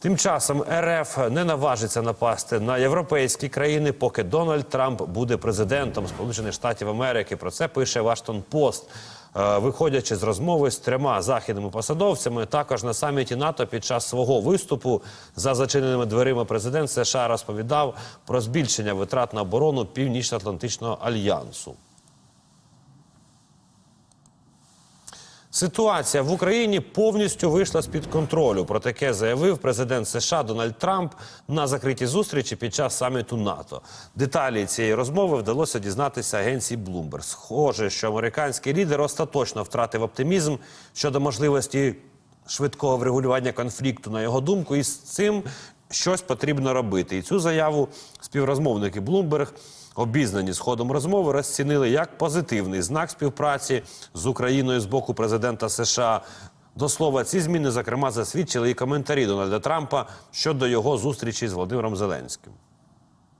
Тим часом РФ не наважиться напасти на європейські країни, поки Дональд Трамп буде президентом Сполучених Штатів Америки. Про це пише Вашингтон Пост. Е, Виходячи з розмови з трьома західними посадовцями, також на саміті НАТО під час свого виступу за зачиненими дверима президент США розповідав про збільшення витрат на оборону Північно-Атлантичного альянсу. Ситуація в Україні повністю вийшла з під контролю. Про таке заявив президент США Дональд Трамп на закритій зустрічі під час саміту НАТО. Деталі цієї розмови вдалося дізнатися агенції Bloomberg. Схоже, що американський лідер остаточно втратив оптимізм щодо можливості швидкого врегулювання конфлікту. На його думку, і з цим щось потрібно робити. І цю заяву співрозмовники Блумберг. обізнані з ходом розмови розцінили як позитивний знак співпраці з Україною з боку президента США. До слова, ці зміни, зокрема, засвідчили і коментарі Дональда Трампа щодо його зустрічі з Володимиром Зеленським.